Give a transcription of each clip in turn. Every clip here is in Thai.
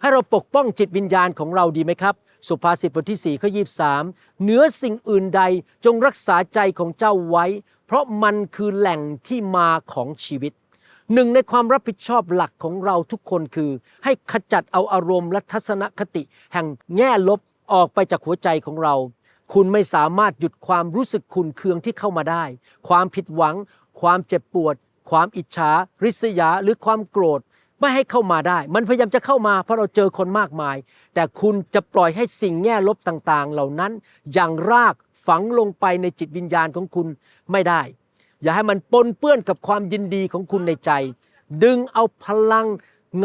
ให้เราปกป้องจิตวิญญาณของเราดีไหมครับ สุภาษิตบทที่4ข้อ23 เหนือสิ่งอื่นใดจงรักษาใจของเจ้าไว้ เพราะมันคือแหล่งที่มาของชีวิต หนึ่งในความรับผิดชอบหลักของเราทุกคนคือ ให้ขจัดเอาอารมณ์และทัศนคติ แห่งแง่ลบออกไปจากหัวใจของเรา คุณไม่สามารถหยุดความรู้สึกขุนเคืองที่เข้ามาได้ ความผิดหวัง ความเจ็บปวด ความอิจฉา ริษยา หรือความโกรธ ไม่ให้เข้ามาได้ มันพยายามจะเข้ามาเพราะเราเจอคนมากมาย แต่คุณจะปล่อยให้สิ่งแง่ลบต่างๆ เหล่านั้น อย่างรากฝังลงไปในจิตวิญญาณของคุณไม่ได้ อย่าให้มันปนเปื้อนกับความยินดีของคุณในใจ ดึงเอาพลัง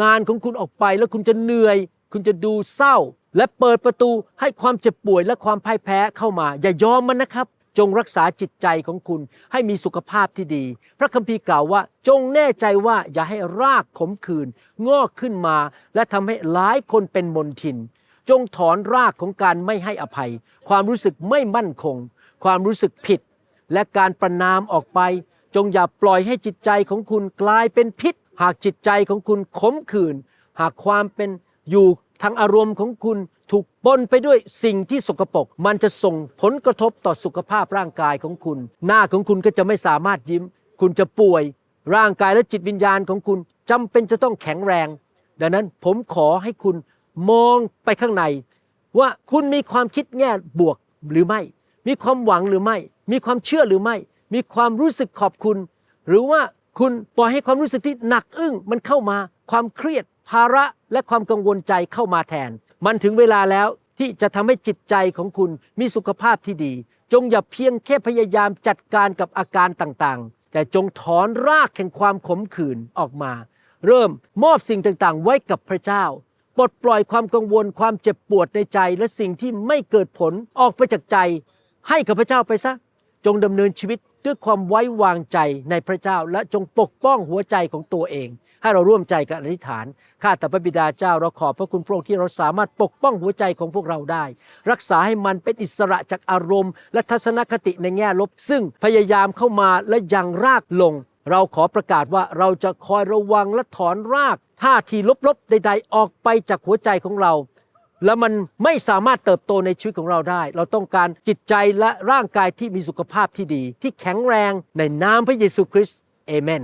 งานของคุณออกไป แล้วคุณจะเหนื่อย คุณจะดูเศร้า และเปิดประตูให้ความเจ็บป่วยและความพ่ายแพ้เข้ามา อย่ายอมมันนะครับ จงรักษาจิตใจของคุณให้มีสุขภาพที่ดี พระคัมภีร์กล่าวว่า จงแน่ใจว่าอย่าให้รากขมขื่นงอกขึ้นมา และทำให้หลายคนเป็นมนทิน จงถอนรากของการไม่ให้อภัย ความรู้สึกไม่มั่นคง ความรู้สึกผิด และการประนามออกไป จงอย่าปล่อยให้จิตใจของคุณกลายเป็นพิษ หากจิตใจของคุณขมขื่นหากความเป็น อยู่ทางอารมณ์ของคุณถูกปนไปด้วยสิ่งที่สกปรกมันจะส่งผลกระทบต่อสุขภาพร่างกายของคุณ หน้าของคุณก็จะไม่สามารถยิ้ม คุณจะป่วย ร่างกายและจิตวิญญาณของคุณจำเป็นจะต้องแข็งแรง ดังนั้นผมขอให้คุณมองไปข้างใน ว่าคุณมีความคิดแง่บวกหรือไม่ มีความหวังหรือไม่ มีความเชื่อหรือไม่ มีความรู้สึกขอบคุณ หรือว่าคุณปล่อยให้ความรู้สึกที่หนักอึ้งมันเข้ามา ความเครียดภาระ และความกังวลใจเข้ามาแทน มันถึงเวลาแล้วที่จะทำให้จิตใจของคุณมีสุขภาพที่ดี จงอย่าเพียงแค่พยายามจัดการกับอาการต่างๆ แต่จงถอนรากแห่งความขมขื่นออกมา เริ่มมอบสิ่งต่างๆ ไว้กับพระเจ้าปลดปล่อยความกังวลความเจ็บปวดในใจและสิ่งที่ไม่เกิดผลออกไปจากใจ ให้กับพระเจ้าไปซะ จงดำเนินชีวิต ด้วยความไว้วางใจในพระเจ้าและจงปกป้องหัวใจของตัวเอง ให้เราร่วมใจกันอธิษฐานข้าแต่พระบิดาเจ้าเราขอบพระคุณพระองค์ที่เราสามารถปกป้องหัวใจของพวกเราได้ รักษาให้มันเป็นอิสระจากอารมณ์ และทัศนคติในแง่ลบ ซึ่งพยายามเข้ามาและยังรากลง เราขอประกาศว่าเราจะคอยระวังและถอนรากท่าทีลบๆใด ๆ ออกไปจากหัวใจของเรา แล้วมันไม่สามารถเติบโตในชีวิตของเราได้ เราต้องการจิตใจและร่างกายที่มีสุขภาพที่ดี ที่แข็งแรงในนามพระเยซูคริสต์เอเมน